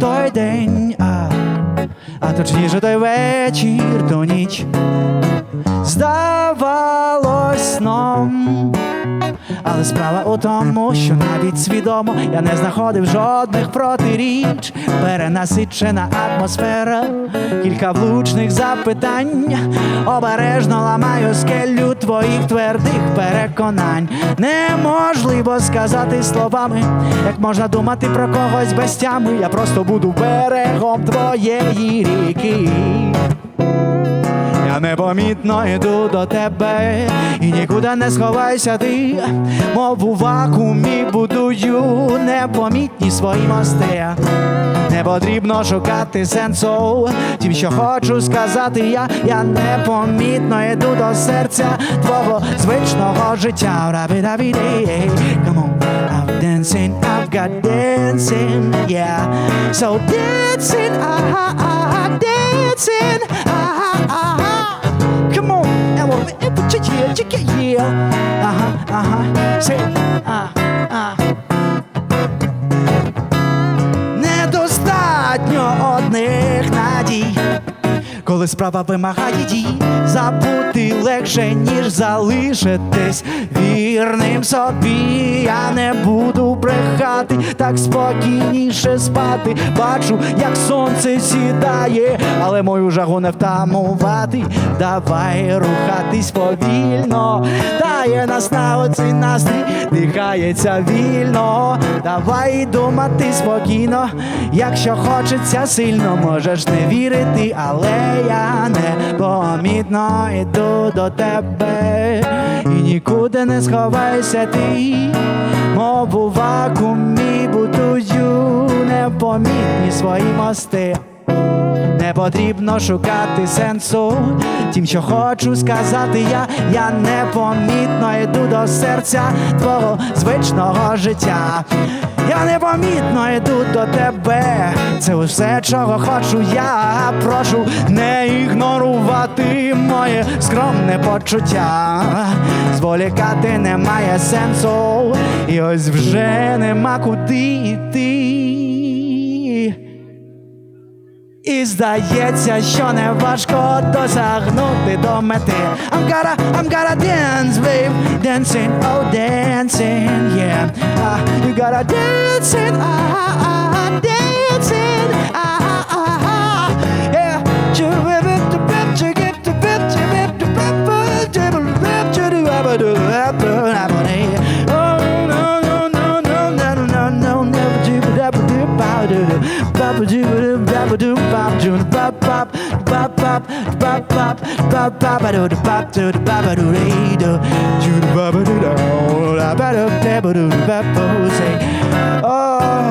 Той день, а, а точніше той вечір, ту ніч здавалось сном. Але справа у тому, що навіть свідомо я не знаходив жодних протиріч. Перенасичена атмосфера, кілька влучних запитань. Обережно ламаю скелю твоїх твердих переконань. Неможливо сказати словами, як можна думати про когось без тями. Я просто буду берегом твоєї ріки. Я непомітно йду до тебе і нікуди не сховайся ти, мов у вакуумі будую непомітні свої мости. Не потрібно шукати сенсу, тим, що хочу сказати я, я непомітно йду до серця твого звичного життя. Рабі-рабі-дей. Come dancing, I've got dancing, yeah. So dancing, ah, ah, ah, dancing, yeah, yeah, yeah, yeah. Uh huh, uh huh. Say, ah. Uh. Коли справа вимагає дій, забути легше, ніж залишитись вірним собі. Я не буду брехати, так спокійніше спати. Бачу, як сонце сідає, але мою жагу не втамувати. Давай рухатись повільно, дає нас на оцей настрій, дихається вільно. Давай думати спокійно, якщо хочеться сильно, можеш не вірити, але я непомітно йду до тебе і нікуди не сховайся ти, мов у вакуумі будую непомітні свої мости. Потрібно шукати сенсу, тим, що хочу сказати я, я непомітно йду до серця твого звичного життя. Я непомітно йду до тебе. Це усе, чого хочу я. Прошу не ігнорувати моє скромне почуття. Зволікати немає сенсу, і ось вже нема куди йти. І здається, що не важко досягнути до мети. I'm gotta, I'm gotta dance, babe, dancing, oh dancing, yeah. Ah, you gotta dancing, ah, ah, ah, dancing, ah, ah, ah, ah, yeah. You whip it, the bip, you get the bip, you whip the bip, you whip the bip, you do, abba, do, bop doo bop doo bop doo bop bop bop bop bop bop bop bop doo bop doo bop doo doo doo bop doo doo bop doo bop doo bop doo say oh